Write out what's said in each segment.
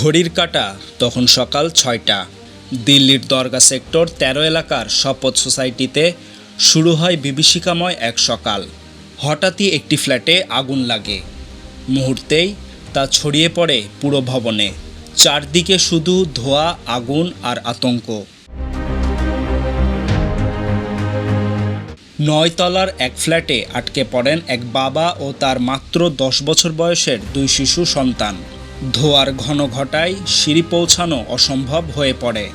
ঘড়ির কাঁটা, তখন সকাল ছয়টা। দিল্লির দরগা সেক্টর তেরো এলাকার শপথ সোসাইটিতে শুরু হয় বিভীষিকাময় এক সকাল। হঠাৎই একটি ফ্ল্যাটে আগুন লাগে। মুহূর্তেই তা ছড়িয়ে পড়ে পুরো ভবনে। চারদিকে শুধু ধোঁয়া, আগুন আর আতঙ্ক। নয়তলার এক ফ্ল্যাটে আটকে পড়েন এক বাবা ও তার মাত্র দশ বছর বয়সের দুই শিশু সন্তান। ধোয়ার ঘন ঘটায় সিঁড়ি পৌঁছানো অসম্ভব হয়ে পড়ে।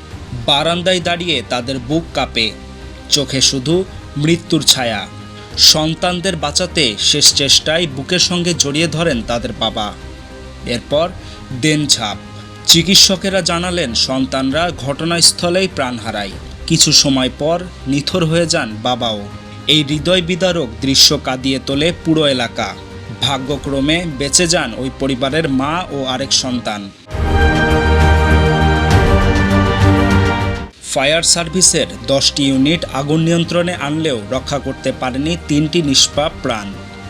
বারান্দায় দাঁড়িয়ে তাদের বুক কাঁপে। চোখে শুধু মৃত্যুর ছায়া। সন্তানদের বাঁচাতে শেষ চেষ্টায় বুকের সঙ্গে জড়িয়ে ধরেন তাদের বাবা। এরপর দেন ঝাঁপ। চিকিৎসকেরা জানালেন, সন্তানরা ঘটনাস্থলেই প্রাণ হারায়। কিছু সময় পর নিথর হয়ে যান বাবাও। এই হৃদয় বিদারক দৃশ্য কাঁদিয়ে তোলে পুরো এলাকা। ভাগ্যক্রমে বেঁচে যান ওই পরিবারের মা ও আরেক সন্তান। ফায়ার সার্ভিসের দশটি ইউনিট আগুন নিয়ন্ত্রণে আনলেও রক্ষা করতে পারেনি তিনটি নিষ্পাপ প্রাণ।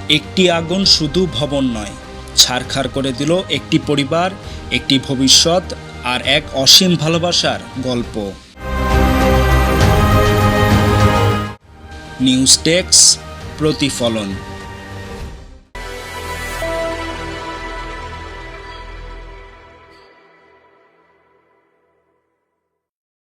একটি আগুন শুধু ভবন নয়, ছারখার করে দিল একটি পরিবার, একটি ভবিষ্যৎ আর এক অসীম ভালোবাসার গল্প। নিউজ টেক্স প্রতিফলন।